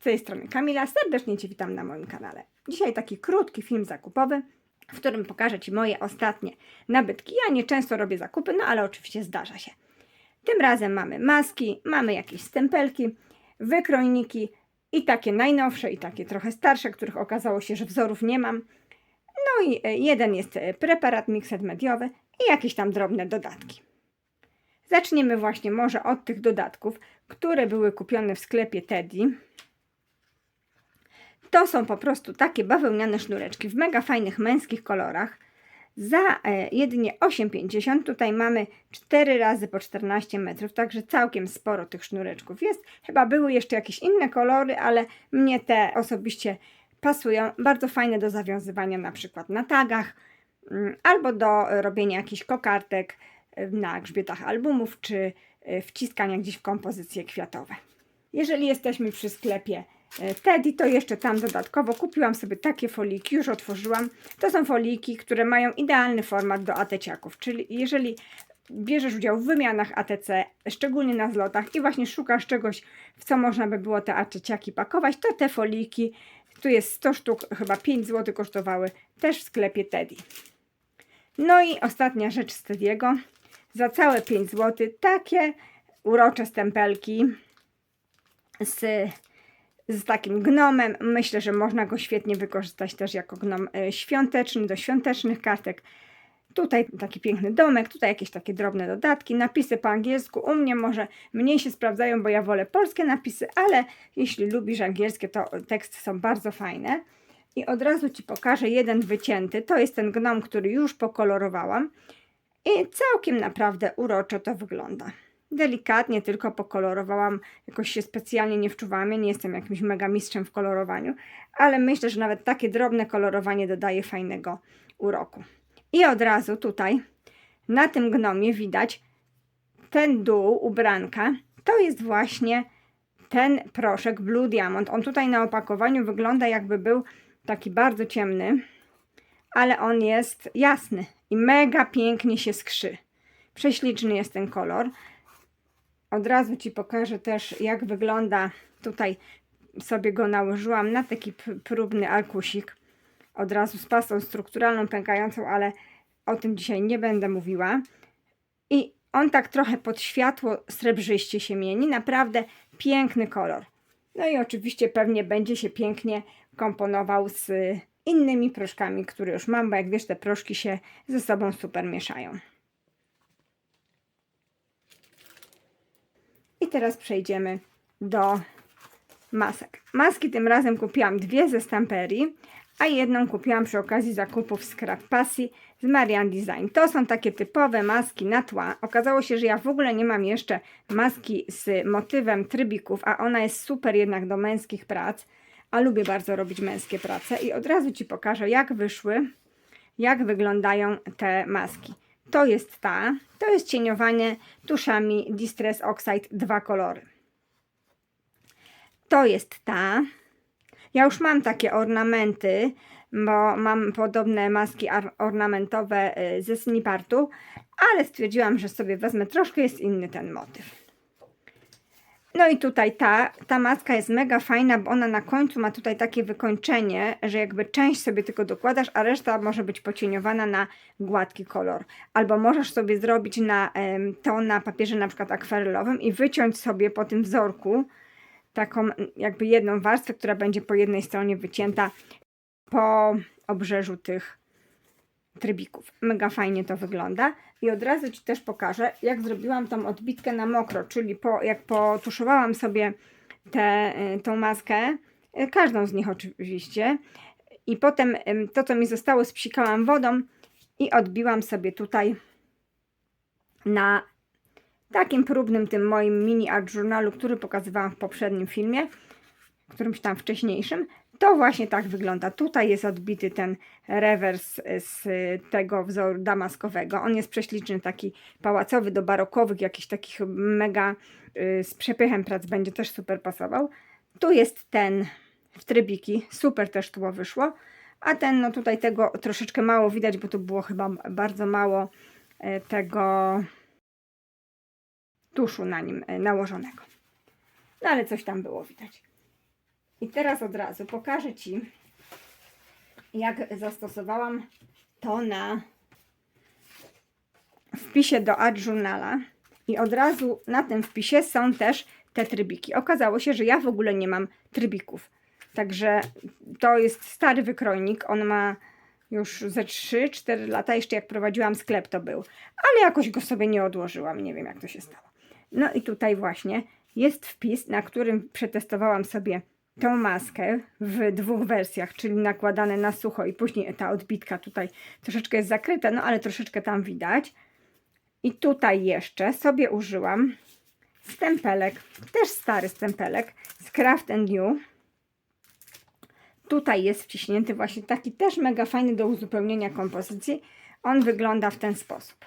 Z tej strony Kamila, serdecznie Cię witam na moim kanale. Dzisiaj taki krótki film zakupowy, w którym pokażę Ci moje ostatnie nabytki. Ja nie często robię zakupy, no ale oczywiście zdarza się. Tym razem mamy maski, mamy jakieś stempelki, wykrojniki i takie najnowsze i takie trochę starsze, których okazało się, że wzorów nie mam. No i e, jeden jest e, preparat mixed mediowy i jakieś tam drobne dodatki. Zaczniemy właśnie może od tych dodatków, które były kupione w sklepie Teddy. To są po prostu takie bawełniane sznureczki w mega fajnych męskich kolorach. Za e, jedynie 8,50 tutaj mamy 4 razy po 14 metrów, także całkiem sporo tych sznureczków jest. Chyba były jeszcze jakieś inne kolory, ale mnie te osobiście pasują. Bardzo fajne do zawiązywania na przykład na tagach mm, albo do robienia jakichś kokardek e, na grzbietach albumów czy e, wciskania gdzieś w kompozycje kwiatowe. Jeżeli jesteśmy przy sklepie Teddy, to jeszcze tam dodatkowo kupiłam sobie takie foliki, już otworzyłam. To są foliki, które mają idealny format do ateciaków, czyli jeżeli bierzesz udział w wymianach ATC, szczególnie na zlotach i właśnie szukasz czegoś, w co można by było te ateciaki pakować, to te foliki, tu jest 100 sztuk, chyba 5 zł kosztowały, też w sklepie Teddy. No i ostatnia rzecz z Teddy'ego, za całe 5 zł takie urocze stempelki z, z takim gnomem. Myślę, że można go świetnie wykorzystać też jako gnom e, świąteczny, do świątecznych kartek. Tutaj taki piękny domek, tutaj jakieś takie drobne dodatki, napisy po angielsku. U mnie może mniej się sprawdzają, bo ja wolę polskie napisy, ale jeśli lubisz angielskie, to teksty są bardzo fajne. I od razu Ci pokażę jeden wycięty. To jest ten gnom, który już pokolorowałam. I całkiem naprawdę uroczo to wygląda. Delikatnie tylko pokolorowałam, jakoś się specjalnie nie wczuwałam. Ja nie jestem jakimś mega mistrzem w kolorowaniu, ale myślę, że nawet takie drobne kolorowanie dodaje fajnego uroku. I od razu tutaj na tym gnomie widać ten dół ubranka. To jest właśnie ten proszek Blue Diamond. On tutaj na opakowaniu wygląda jakby był taki bardzo ciemny, ale on jest jasny i mega pięknie się skrzy. Prześliczny jest ten kolor. Od razu Ci pokażę też, jak wygląda. Tutaj sobie go nałożyłam na taki próbny arkusik. Od razu z pastą strukturalną, pękającą, ale o tym dzisiaj nie będę mówiła. I on tak trochę pod światło srebrzyście się mieni. Naprawdę piękny kolor. No i oczywiście pewnie będzie się pięknie komponował z innymi proszkami, które już mam, bo jak wiesz, te proszki się ze sobą super mieszają. Teraz przejdziemy do masek. Maski tym razem kupiłam dwie ze Stamperii, a jedną kupiłam przy okazji zakupów Scrap Passy z Marian Design. To są takie typowe maski na tła. Okazało się, że ja w ogóle nie mam jeszcze maski z motywem trybików, a ona jest super jednak do męskich prac, a lubię bardzo robić męskie prace i od razu Ci pokażę jak wyszły, jak wyglądają te maski. To jest ta, to jest cieniowanie tuszami Distress Oxide dwa kolory. To jest ta. Ja już mam takie ornamenty, bo mam podobne maski ornamentowe y, ze Snipartu, ale stwierdziłam, że sobie wezmę troszkę, jest inny ten motyw. No i tutaj ta, ta maska jest mega fajna, bo ona na końcu ma tutaj takie wykończenie, że jakby część sobie tylko dokładasz, a reszta może być pocieniowana na gładki kolor. Albo możesz sobie zrobić na, to na papierze na przykład akwarelowym i wyciąć sobie po tym wzorku taką jakby jedną warstwę, która będzie po jednej stronie wycięta po obrzeżu tych trybików. Mega fajnie to wygląda. I od razu Ci też pokażę, jak zrobiłam tą odbitkę na mokro, czyli po, jak potuszowałam sobie tę tą maskę, y, każdą z nich oczywiście, i potem to, co mi zostało, spsikałam wodą i odbiłam sobie tutaj na takim próbnym tym moim mini art journalu, który pokazywałam w poprzednim filmie, którymś tam wcześniejszym. To właśnie tak wygląda. Tutaj jest odbity ten rewers z tego wzoru damaskowego. On jest prześliczny, taki pałacowy do barokowych, jakichś takich mega y, z przepychem prac będzie też super pasował. Tu jest ten w trybiki, super też tło wyszło. A ten, no tutaj tego troszeczkę mało widać, bo tu było chyba bardzo mało y, tego tuszu na nim y, nałożonego. No ale coś tam było widać. I teraz od razu pokażę Ci, jak zastosowałam to na wpisie do Art Journala. I od razu na tym wpisie są też te trybiki. Okazało się, że ja w ogóle nie mam trybików. Także to jest stary wykrojnik. On ma już ze 3-4 lata. Jeszcze jak prowadziłam sklep, to był. Ale jakoś go sobie nie odłożyłam. Nie wiem, jak to się stało. No i tutaj właśnie jest wpis, na którym przetestowałam sobie tą maskę w dwóch wersjach, czyli nakładane na sucho i później ta odbitka tutaj troszeczkę jest zakryta, no ale troszeczkę tam widać. I tutaj jeszcze sobie użyłam stempelek, też stary stempelek z Craft and New. Tutaj jest wciśnięty właśnie taki też mega fajny do uzupełnienia kompozycji. On wygląda w ten sposób.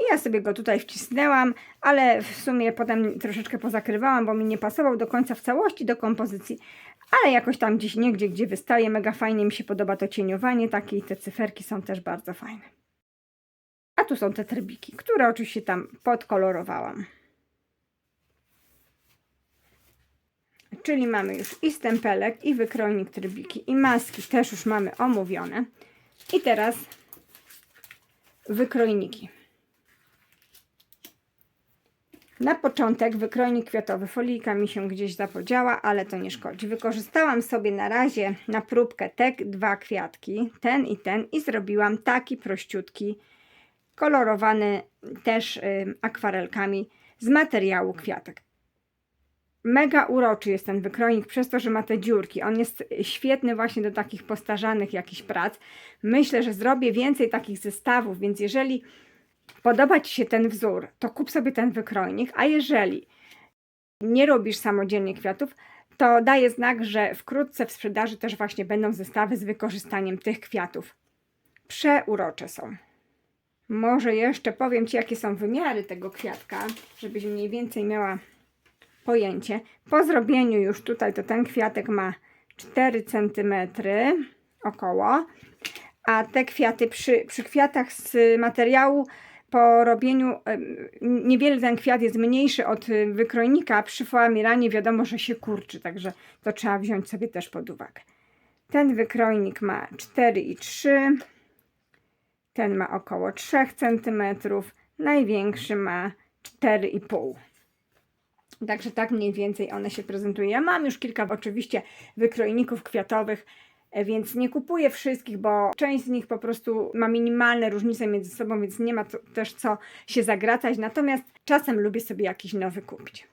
I ja sobie go tutaj wcisnęłam, ale w sumie potem troszeczkę pozakrywałam, bo mi nie pasował do końca w całości do kompozycji, ale jakoś tam gdzieś niegdzie, gdzie wystaje, mega fajnie mi się podoba to cieniowanie takie i te cyferki są też bardzo fajne. A tu są te trybiki, które oczywiście tam podkolorowałam. Czyli mamy już i stempelek, i wykrojnik trybiki, i maski też już mamy omówione. I teraz wykrojniki. Na początek wykrojnik kwiatowy, folijka mi się gdzieś zapodziała, ale to nie szkodzi. Wykorzystałam sobie na razie na próbkę te dwa kwiatki, ten i ten i zrobiłam taki prościutki, kolorowany też y, akwarelkami z materiału kwiatek. Mega uroczy jest ten wykrojnik przez to, że ma te dziurki. On jest świetny właśnie do takich postarzanych jakichś prac. Myślę, że zrobię więcej takich zestawów, więc jeżeli podoba Ci się ten wzór, to kup sobie ten wykrojnik, a jeżeli nie robisz samodzielnie kwiatów, to daję znak, że wkrótce w sprzedaży też właśnie będą zestawy z wykorzystaniem tych kwiatów. Przeurocze są. Może jeszcze powiem Ci, jakie są wymiary tego kwiatka, żebyś mniej więcej miała pojęcie. Po zrobieniu już tutaj, to ten kwiatek ma 4 cm około, a te kwiaty przy, przy kwiatach z materiału po robieniu, niewiele ten kwiat jest mniejszy od y, wykrojnika, przy foamiranie wiadomo, że się kurczy, także to trzeba wziąć sobie też pod uwagę. Ten wykrojnik ma 4,3 ten ma około 3 cm, największy ma 4,5 Także tak mniej więcej one się prezentują. Ja mam już kilka oczywiście wykrojników kwiatowych, więc nie kupuję wszystkich, bo część z nich po prostu ma minimalne różnice między sobą, więc nie ma też co się zagracać. Natomiast czasem lubię sobie jakiś nowy kupić.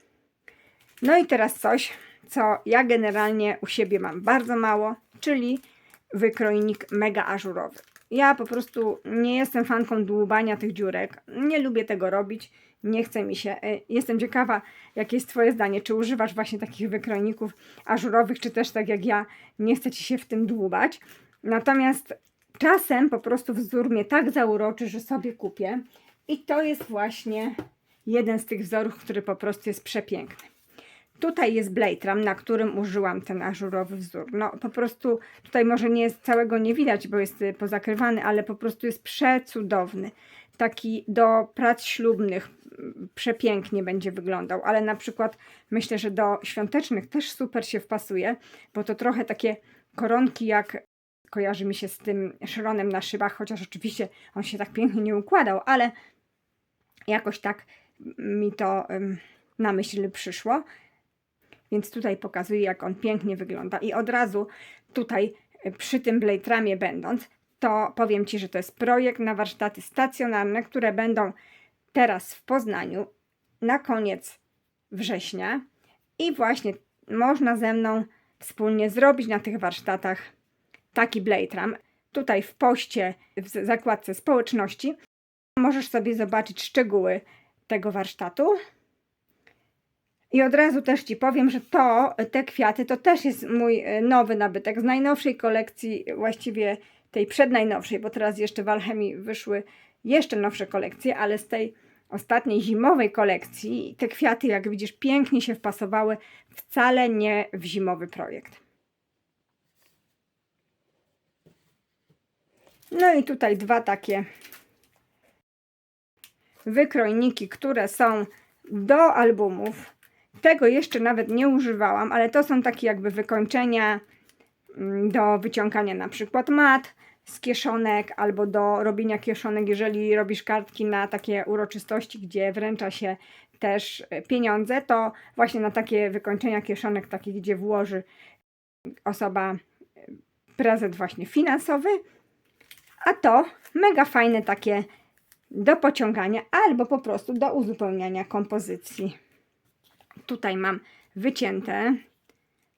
No i teraz coś, co ja generalnie u siebie mam bardzo mało, czyli wykrojnik mega ażurowy. Ja po prostu nie jestem fanką dłubania tych dziurek. Nie lubię tego robić. Nie chce mi się. E, Jestem ciekawa, jakie jest Twoje zdanie. Czy używasz właśnie takich wykrojników ażurowych, czy też tak jak ja, nie chce Ci się w tym dłubać. Natomiast czasem po prostu wzór mnie tak zauroczy, że sobie kupię. I to jest właśnie jeden z tych wzorów, który po prostu jest przepiękny. Tutaj jest Blade Ram, na którym użyłam ten ażurowy wzór. No po prostu tutaj może nie jest całego nie widać, bo jest y, pozakrywany, ale po prostu jest przecudowny. Taki do prac ślubnych przepięknie będzie wyglądał, ale na przykład myślę, że do świątecznych też super się wpasuje, bo to trochę takie koronki jak kojarzy mi się z tym szronem na szybach, chociaż oczywiście on się tak pięknie nie układał, ale jakoś tak mi to na myśl przyszło. Więc tutaj pokazuję, jak on pięknie wygląda. I od razu tutaj y, przy tym Blade Ramie będąc, to powiem Ci, że to jest projekt na warsztaty stacjonarne, które będą teraz w Poznaniu na koniec września. I właśnie można ze mną wspólnie zrobić na tych warsztatach taki Blade. Tutaj w poście, w zakładce społeczności możesz sobie zobaczyć szczegóły tego warsztatu. I od razu też Ci powiem, że to, te kwiaty, to też jest mój e, nowy nabytek z najnowszej kolekcji, właściwie tej przednajnowszej, bo teraz jeszcze w Alchemii wyszły jeszcze nowsze kolekcje, ale z tej ostatniej zimowej kolekcji. Te kwiaty, jak widzisz, pięknie się wpasowały, wcale nie w zimowy projekt. No i tutaj dwa takie wykrojniki, które są do albumów. Tego jeszcze nawet nie używałam, ale to są takie jakby wykończenia mm, do wyciągania na przykład mat z kieszonek albo do robienia kieszonek, jeżeli robisz kartki na takie uroczystości, gdzie wręcza się też e, pieniądze, to właśnie na takie wykończenia kieszonek, takie gdzie włoży osoba e, prezent właśnie finansowy, a to mega fajne takie do pociągania albo po prostu do uzupełniania kompozycji. Tutaj mam wycięte.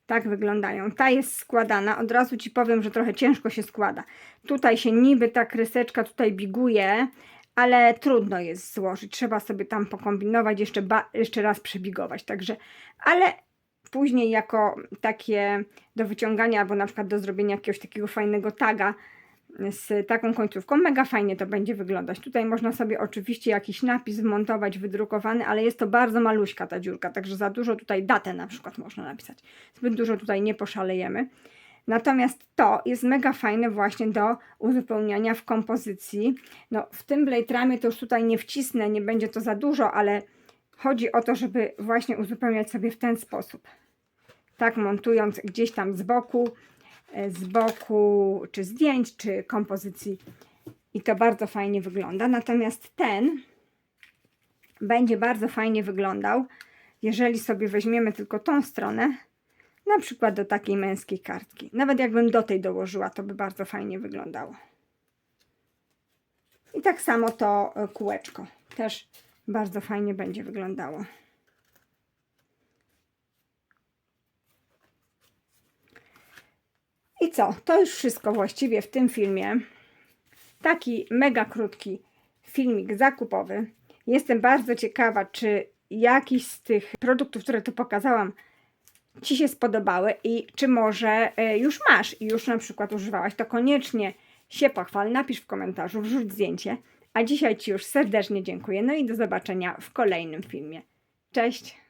Tak wyglądają. Ta jest składana. Od razu Ci powiem, że trochę ciężko się składa. Tutaj się niby ta kreseczka tutaj biguje, ale trudno jest złożyć. Trzeba sobie tam pokombinować, jeszcze, jeszcze raz przebigować. Także, ale później jako takie do wyciągania albo na przykład do zrobienia jakiegoś takiego fajnego taga z taką końcówką, mega fajnie to będzie wyglądać. Tutaj można sobie oczywiście jakiś napis wmontować, wydrukowany, ale jest to bardzo maluśka ta dziurka, także za dużo tutaj datę na przykład można napisać. Zbyt dużo tutaj nie poszalejemy. Natomiast to jest mega fajne właśnie do uzupełniania w kompozycji. No, w tym Blade to już tutaj nie wcisnę, nie będzie to za dużo, ale chodzi o to, żeby właśnie uzupełniać sobie w ten sposób. Tak montując gdzieś tam z boku, z boku czy zdjęć, czy kompozycji. I to bardzo fajnie wygląda. Natomiast ten będzie bardzo fajnie wyglądał, jeżeli sobie weźmiemy tylko tą stronę, na przykład do takiej męskiej kartki. Nawet jakbym do tej dołożyła, to by bardzo fajnie wyglądało. I tak samo to e, kółeczko też bardzo fajnie będzie wyglądało. I co? To już wszystko właściwie w tym filmie. Taki mega krótki filmik zakupowy. Jestem bardzo ciekawa, czy jakiś z tych produktów, które tu pokazałam, Ci się spodobały i czy może e, już masz i już na przykład używałaś, to koniecznie się pochwal, napisz w komentarzu, wrzuć zdjęcie. A dzisiaj Ci już serdecznie dziękuję. No i do zobaczenia w kolejnym filmie. Cześć!